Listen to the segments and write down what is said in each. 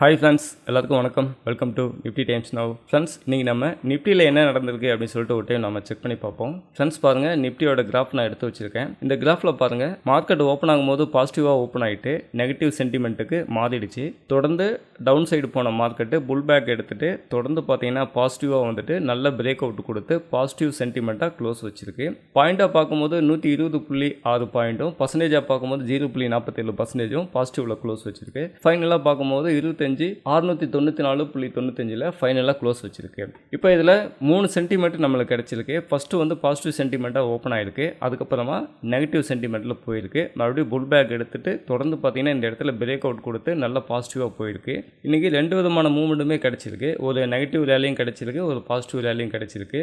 Hi friends எல்லாருக்கும் வணக்கம். Welcome to nifty times now friends இன்றைக்கி நம்ம நிஃப்டியில் என்ன நடந்திருக்கு அப்படின்னு சொல்லிட்டு ஒரு டைம் நம்ம செக் பண்ணி பார்ப்போம். ஃப்ரெண்ட்ஸ் பாருங்கள் நிஃப்டியோட கிராஃப் நான் எடுத்து வச்சிருக்கேன். இந்த கிராஃபில் பாருங்கள் மார்க்கெட் ஓப்பன் ஆகும்போது பாசிட்டிவாக ஓப்பன் ஆகிட்டு நெகட்டிவ் சென்டிமெண்ட்டுக்கு மாறிடுச்சு. தொடர்ந்து டவுன் சைடு போன மார்க்கெட்டு புல் பேக் எடுத்துகிட்டு தொடர்ந்து பார்த்தீங்கன்னா பாசிட்டிவாக வந்துட்டு நல்ல பிரேக் அவுட் கொடுத்து பாசிட்டிவ் சென்டிமெண்ட்டாக க்ளோஸ் வச்சிருக்கு. பாயிண்ட்டாக பார்க்கும்போது நூற்றி இருபது புள்ளி ஆறு பாயிண்ட்டும் பர்சன்டேஜாக பார்க்கும்போது ஜீரோ புள்ளி நாற்பத்தேழு பர்சன்டேஜும் பாசிட்டிவில் க்ளோஸ் வச்சிருக்கு. ஃபைனலாக பார்க்கும்போது இருபத்தி தொண்ணூத்தஞ்சு அறுநூற்றி தொண்ணூற்றி நாலு புள்ளி தொண்ணூத்தஞ்சில் ஃபைனலாக க்ளோஸ் வச்சிருக்கு. இப்போ இதில் மூணு சென்டிமெண்ட் நம்மளுக்கு கிடச்சிருக்கு. ஃபஸ்ட்டு வந்து பாசிட்டிவ் சென்டிமெண்ட்டாக ஓப்பன் ஆயிருக்கு. அதுக்கப்புறமா நெகட்டிவ் சென்டிமெண்ட்டில் போயிருக்கு. மறுபடியும் புல் பேக் எடுத்துகிட்டு தொடர்ந்து பார்த்தீங்கன்னா இந்த இடத்துல பிரேக் அவுட் கொடுத்து நல்ல பாசிட்டிவாக போயிருக்கு. இன்றைக்கி ரெண்டு விதமான மூமெண்ட்டுமே கிடச்சிருக்கு. ஒரு நெகட்டிவ் ரேலியும் கிடச்சிருக்கு ஒரு பாசிட்டிவ் ரேலியும் கிடச்சிருக்கு.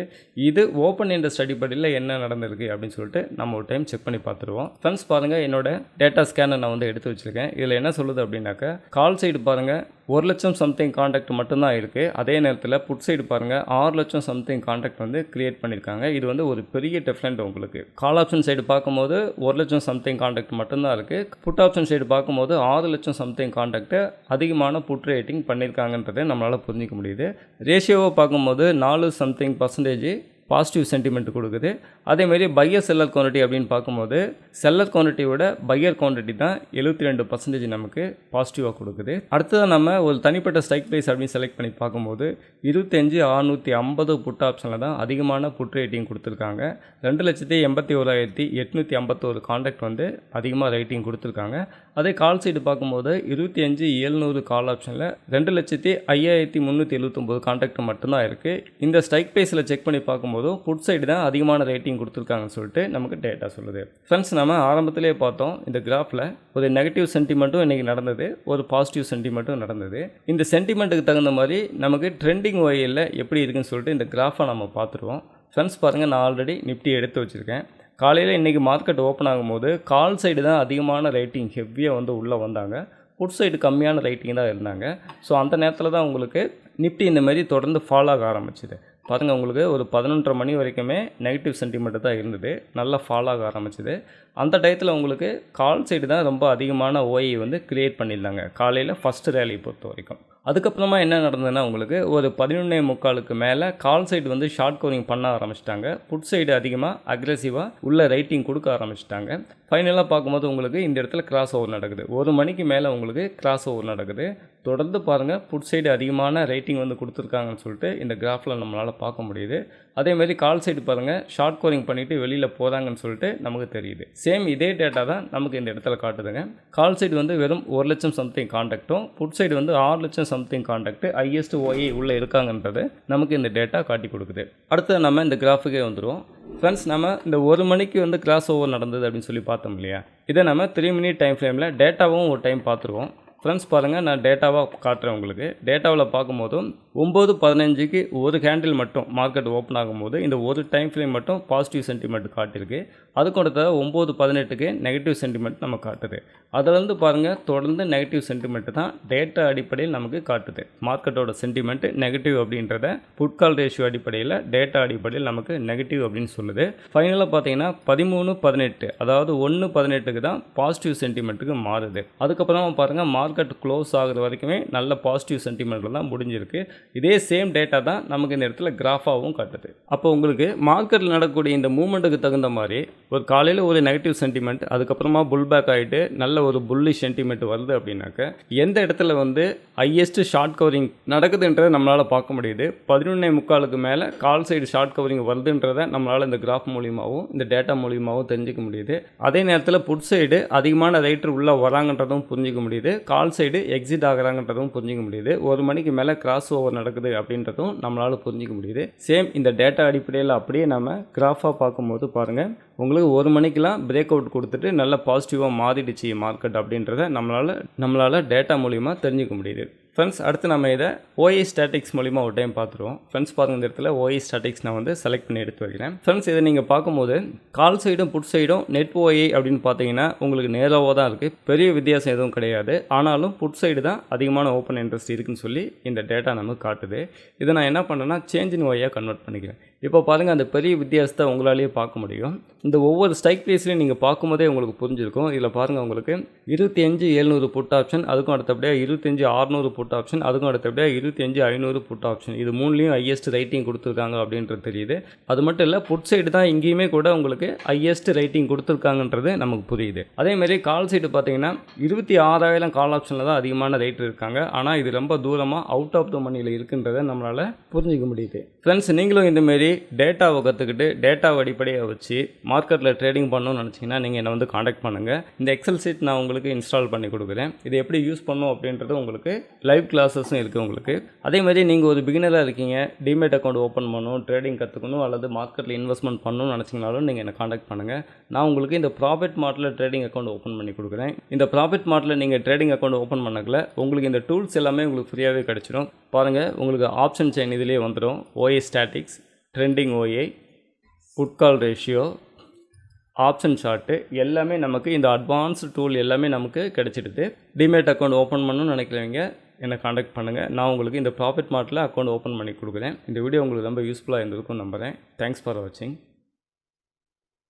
இது ஓப்பன் இந்த ஸ்டடி படியில் என்ன நடந்திருக்கு அப்படின்னு சொல்லிட்டு நம்ம ஒரு டைம் செக் பண்ணி பார்த்துருவோம் ஃப்ரெண்ட்ஸ் பாருங்கள் என்னோட டேட்டா ஸ்கேனை நான் வந்து எடுத்து வச்சிருக்கேன். இதில் என்ன சொல்லுது அப்படின்னாக்கா கால் சைடு பாருங்கள் ஒரு லட்சம் சம்திங் காண்டாக்ட் மட்டும்தான் இருக்குது அதே நேரத்தில் புட் சைடு பாருங்கள் ஆறு லட்சம் சம்திங் காண்டாக்ட் வந்து க்ரியேட் பண்ணியிருக்காங்க இது வந்து ஒரு பெரிய டிஃப்ரெண்ட் உங்களுக்கு. கால் ஆப்ஷன் சைடு பார்க்கும்போது ஒரு லட்சம் சம்திங் காண்டாக்ட் மட்டும்தான் இருக்குது புட் ஆப்ஷன் சைடு பார்க்கும்போது ஆறு லட்சம் சம்திங் காண்டாக்ட் அதிகமான புட் ரேட்டிங் பண்ணியிருக்காங்கன்றதை நம்மளால் புரிஞ்சிக்க முடியுது. ரேஷியோவை பார்க்கும்போது நாலு சம்திங் பர்சன்டேஜ் பாசிட்டிவ் சென்டிமெண்ட் கொடுக்குது. அதேமாரி பையர் செல்லர் குவான்டிட்டி அப்படின்னு பார்க்கும்போது செல்லர் குவான்டிட்டியோட பையர் குவான்டிட்டி தான் எழுபத்தி ரெண்டு பர்சன்டேஜ் நமக்கு பாசிட்டிவாக கொடுக்குது. அடுத்ததாக நம்ம ஒரு தனிப்பட்ட ஸ்ட்ரைக் ப்ரைஸ் அப்படின்னு செலக்ட் பண்ணி பார்க்கும்போது இருபத்தஞ்சு அறுநூற்றி ஐம்பது புட் ஆப்ஷனில் தான் அதிகமான புட் ரேட்டிங் கொடுத்துருக்காங்க. ரெண்டு லட்சத்தி எண்பத்தி ஓராயிரத்தி எட்நூற்றி ஐம்பத்தோரு காண்டாக்ட் வந்து அதிகமாக ரேட்டிங் கொடுத்துருக்காங்க. அதே கால் சைடு பார்க்கும்போது இருபத்தி அஞ்சு ஏழ்நூறு கால் ஆப்ஷனில் ரெண்டு லட்சத்தி ஐயாயிரத்தி முந்நூற்றி எழுபத்தொம்போது காண்டாக்ட் மட்டும்தான் இருக்குது இந்த ஸ்ட்ரைக் ப்ரைஸில் செக் பண்ணி பார்க்கும்போது புட் சைடு தான் அதிகமான ரேட்டிங் கொடுத்துருக்காங்கன்னு சொல்லிட்டு நமக்கு டேட்டா சொல்லுது. ஃப்ரெண்ட்ஸ் நம்ம ஆரம்பத்திலே பார்த்தோம் இந்த கிராஃபில் ஒரு நெகட்டிவ் சென்டிமெண்ட்டும் இன்றைக்கி நடந்தது ஒரு பாசிட்டிவ் சென்டிமெண்ட்டும் நடந்தது. இந்த சென்டிமெண்ட்டுக்கு தகுந்த மாதிரி நமக்கு ட்ரெண்டிங் வகையில் எப்படி இருக்குன்னு சொல்லிட்டு இந்த கிராஃபை நம்ம பார்த்துருவோம். ஃப்ரெண்ட்ஸ் பாருங்கள் நான் ஆல்ரெடி நிஃப்டி எடுத்து வச்சுருக்கேன். காலையில் இன்றைக்கி மார்க்கெட் ஓப்பன் ஆகும்போது கால் சைடு தான் அதிகமான ரேட்டிங் ஹெவியாக வந்து உள்ளே வந்தாங்க. ஃபுட் சைடு கம்மியான ரைட்டிங் தான் இருந்தாங்க. ஸோ அந்த நேரத்தில் தான் உங்களுக்கு நிஃப்டி இந்த மாதிரி தொடர்ந்து ஃபாலோ ஆக ஆரம்பிச்சிது. பாருங்கள் உங்களுக்கு ஒரு பதினொன்றரை மணி வரைக்குமே நெகட்டிவ் சென்டிமெண்ட் தான் இருந்தது. நல்லா ஃபாலோ ஆக ஆரம்பிச்சிது. அந்த டயத்தில் உங்களுக்கு கால் சைடு தான் ரொம்ப அதிகமான ஓயை வந்து க்ரியேட் பண்ணியிருந்தாங்க. காலையில் ஃபஸ்ட்டு ரேலி பொறுத்த வரைக்கும். அதுக்கப்புறமா என்ன நடந்ததுன்னா உங்களுக்கு ஒரு பதினொன்னே முக்காலுக்கு மேலே கால் சைடு வந்து ஷார்ட் கவரிங் பண்ண ஆரம்பிச்சிட்டாங்க. புட் சைடு அதிகமாக அக்ரெசிவாக உள்ள ரைட்டிங் கொடுக்க ஆரம்பிச்சிட்டாங்க. ஃபைனலாக பார்க்கும்போது உங்களுக்கு இந்த இடத்துல கிராஸ் ஓவர் நடக்குது. ஒரு மணிக்கு மேலே உங்களுக்கு கிராஸ் ஓவர் நடக்குது. தொடர்ந்து பாருங்கள் புட் சைடு அதிகமான ரேட்டிங் வந்து கொடுத்துருக்காங்கன்னு சொல்லிட்டு இந்த கிராஃபில் நம்மளால் பார்க்க முடியுது. அதேமாதிரி கால் சைடு பாருங்கள் ஷார்ட் கோரிங் பண்ணிவிட்டு வெளியில் போகிறாங்கன்னு சொல்லிட்டு நமக்கு தெரியுது. சேம் இதே டேட்டா தான் நமக்கு இந்த இடத்துல காட்டுதுங்க. கால் சைடு வந்து வெறும் ஒரு லட்சம் சம்திங் காண்டாக்டும் புட் சைடு வந்து ஆறு லட்சம் சம்திங் காண்டாக்ட் ஹையஸ்ட் ஓஏ உள்ளே இருக்காங்கன்றது நமக்கு இந்த டேட்டா காட்டி கொடுக்குது. அடுத்து நம்ம இந்த கிராஃபுக்கே வந்துடுவோம் ஃப்ரெண்ட்ஸ் நம்ம இந்த ஒரு மணிக்கு வந்து கிராஸ் ஓவர் நடந்தது அப்படின்னு சொல்லி பார்த்தோம் இல்லையா? இதை நம்ம த்ரீ மினிட் டைம் ஃப்ரேமில் டேட்டாவும் ஒரு டைம் பார்த்துருவோம். ஃப்ரெண்ட்ஸ் பாருங்கள் நான் டேட்டாவாக காட்டுறேன் உங்களுக்கு. டேட்டாவில் பார்க்கும்போதும் ஒம்பது பதினஞ்சுக்கு ஒரு கேண்டில் மட்டும் மார்க்கெட் ஓப்பன் ஆகும்போது இந்த ஒரு டைம் ஃப்ரேம் மட்டும் பாசிட்டிவ் சென்டிமெண்ட் காட்டியிருக்கு. அதுக்கு அடுத்த ஒம்பது பதினெட்டுக்கு நெகட்டிவ் சென்டிமெண்ட் நம்ம காட்டுது. அதிலேருந்து பாருங்கள் தொடர்ந்து நெகட்டிவ் சென்டிமெண்ட் தான் டேட்டா அடிப்படையில் நமக்கு காட்டுது. மார்க்கெட்டோட சென்டிமெண்ட் நெகட்டிவ் அப்படின்றத புட்கால் ரேஷியோ அடிப்படையில் டேட்டா அடிப்படையில் நமக்கு நெகட்டிவ் அப்படின்னு சொல்லுது. ஃபைனலாக பார்த்தீங்கன்னா பதிமூணு பதினெட்டு அதாவது ஒன்று பதினெட்டுக்கு தான் பாசிட்டிவ் சென்டிமெண்ட்டுக்கு மாறுது. அதுக்கப்புறமா பாருங்கள் மார்க்கெட் க்ளோஸ் ஆகுற வரைக்குமே நல்ல பாசிட்டிவ் சென்டிமெண்ட்டில் தான் முடிஞ்சிருக்கு. இதே சேம் டேட்டா தான் நமக்கு இந்த இடத்துல கிராஃபாகவும் காட்டுது. அப்போ உங்களுக்கு மார்க்கெட்டில் நடக்கக்கூடிய இந்த மூமெண்ட்டுக்கு தகுந்த மாதிரி ஒரு காலையில் ஒரு நெகட்டிவ் சென்டிமெண்ட் அதுக்கப்புறமா புல் பேக் ஆகிட்டு நல்ல ஒரு புல்லி சென்டிமெண்ட் வருது அப்படின்னாக்க எந்த இடத்துல வந்து ஹையஸ்ட் ஷார்ட் கவரிங் நடக்குதுன்றதை நம்மளால் பார்க்க முடியுது. பதினொன்னே முக்காலுக்கு மேலே கால் சைடு ஷார்ட் கவரிங் வருதுன்றதை நம்மளால் இந்த கிராஃப் மூலியமாகவும் இந்த டேட்டா மூலியமாகவும் தெரிஞ்சுக்க முடியுது. அதே நேரத்தில் புட் சைடு அதிகமான ரைட்டர் உள்ளே வராங்கன்றதும் புரிஞ்சிக்க முடியுது. கால் சைடு எக்ஸிட் ஆகிறாங்கன்றதும் புரிஞ்சிக்க முடியுது. ஒரு மணிக்கு மேலே கிராஸ் ஓவர் நடக்குது அப்படின்றதும் நம்மளால் புரிஞ்சிக்க முடியுது. சேம் இந்த டேட்டா அடிப்படையில் அப்படியே நம்ம கிராஃபாக பார்க்கும்போது பாருங்கள் உங்களுக்கு ஒரு மணிக்கெலாம் பிரேக் அவுட் கொடுத்துட்டு நல்ல பாசிட்டிவாக மாறிடுச்சு மார்க்கெட் அப்படின்றத நம்மளால் நம்மளால் டேட்டா மூலிமா தெரிஞ்சுக்க முடியுது. ஃப்ரெண்ட்ஸ் அடுத்து நம்ம இதை ஓஏ ஸ்டாட்டிக்ஸ் மூலிமா ஒரு டைம் பார்த்துருவோம். ஃப்ரெண்ட்ஸ் பாருங்க இந்த இடத்துல ஓஏ ஸ்டாட்டிக்ஸ் நான் வந்து செலக்ட் பண்ணி எடுத்து வைக்கிறேன். ஃப்ரெண்ட்ஸ் இதை நீங்கள் பார்க்கும்போது கால் சைடும் புட் சைடும் நெட் ஓஏ அப்படின்னு பார்த்தீங்கன்னா உங்களுக்கு நேராக தான் இருக்குது பெரிய வித்தியாசம் எதுவும் கிடையாது. ஆனாலும் புட் சைடு தான் அதிகமான ஓப்பன் இன்ட்ரெஸ்ட் இருக்குன்னு சொல்லி இந்த டேட்டா நமக்கு காட்டுது. இதை நான் என்ன பண்ணுறேன்னா சேஞ்ச் இன் ஓயாக கன்வெர்ட் பண்ணிக்கிறேன். இப்போ பாருங்கள் அந்த பெரிய வித்தியாசத்தை உங்களாலேயே பார்க்க முடியும். இந்த ஒவ்வொரு ஸ்ட்ரைக் ப்ளேஸ்லையும் நீங்கள் பார்க்கும்போதே உங்களுக்கு புரிஞ்சிருக்கும். இதில் பாருங்கள் உங்களுக்கு இருபத்தி அஞ்சு எழுநூறு புட் ஆப்ஷன் அதுக்கும் அடுத்தபடியாக இருபத்தஞ்சு ஆறுநூறு புட் ஆப்ஷன் அதுக்கும் அடுத்தபடியாக இருபத்தி அஞ்சு ஐநூறு புட் ஆப்ஷன் இது மூணுலேயும் ஹையஸ்ட் ரைட்டிங் கொடுத்துருக்காங்க அப்படின்றது தெரியுது. அது மட்டும் இல்லை புட் சைடு தான் இங்கேயுமே கூட உங்களுக்கு ஹையஸ்ட் ரைட்டிங் கொடுத்துருக்காங்கன்றது நமக்கு புரியுது. அதே மாதிரி கால் சைடு பார்த்தீங்கன்னா இருபத்தி ஆறாயிரம் கால் ஆப்ஷனில் தான் அதிகமான ரேட் இருக்காங்க. ஆனால் இது ரொம்ப தூரமாக அவுட் ஆஃப் த மணியில் இருக்குன்றதை நம்மளால் புரிஞ்சிக்க முடியுது. ஃப்ரெண்ட்ஸ் நீங்களும் இந்தமாரி டேட்டாவை கற்றுக்கிட்டு டேட்டாவை அடிப்படையாக வச்சு மார்க்கெட்டில் ட்ரேடிங் பண்ணணும்னு நினச்சிங்கன்னா நீங்கள் என்னை வந்து காண்டாக்ட் பண்ணுங்கள் இந்த எக்ஸல் சீட் நான் உங்களுக்கு இன்ஸ்டால் பண்ணி கொடுக்குறேன். இது எப்படி யூஸ் பண்ணணும் அப்படின்றது உங்களுக்கு லைவ் கிளாஸஸும் இருக்குது உங்களுக்கு. அதே மாதிரி நீங்கள் ஒரு பிகினராக இருக்கீங்க டிமேட் அக்கௌண்ட் ஓப்பன் பண்ணணும் ட்ரேடிங் கற்றுக்கணும் அல்லது மார்க்கெட்டில் இன்வெஸ்ட்மெண்ட் பண்ணணும்னு நினச்சிங்கனாலும் நீங்கள் என்னை காண்டாக்ட் பண்ணுங்கள் நான் உங்களுக்கு இந்த ப்ராஃபிட் மார்ட்டில் ட்ரேடிங் அக்கௌண்ட் ஓப்பன் பண்ணி கொடுக்குறேன். இந்த ப்ராஃபிட் மார்ட்டில் நீங்கள் ட்ரேடிங் அக்கௌண்ட் ஓப்பன் பண்ணக்கல உங்களுக்கு இந்த டூல்ஸ் எல்லாமே உங்களுக்கு ஃப்ரீயாகவே கிடச்சிரும். பாருங்கள் உங்களுக்கு ஆப்ஷன் செயின் இதிலேயே வந்துடும் OI statistics trending OI put call ratio option short எல்லாமே நமக்கு இந்த அட்வான்ஸ்டு டூல் எல்லாமே நமக்கு கிடச்சிடுது. டிமேட் அக்கௌண்ட் ஓப்பன் பண்ணணும்னு நினைக்கிறவங்க என்னை காண்டாக்ட் பண்ணுங்கள் நான் உங்களுக்கு இந்த ப்ராஃபிட் மார்ட்டில் அக்கௌண்ட் ஓப்பன் பண்ணி கொடுக்குறேன். இந்த வீடியோ உங்களுக்கு ரொம்ப யூஸ்ஃபுல்லாக இருந்திருக்கும் நம்புகிறேன் தேங்க்ஸ் ஃபார் வாட்சிங்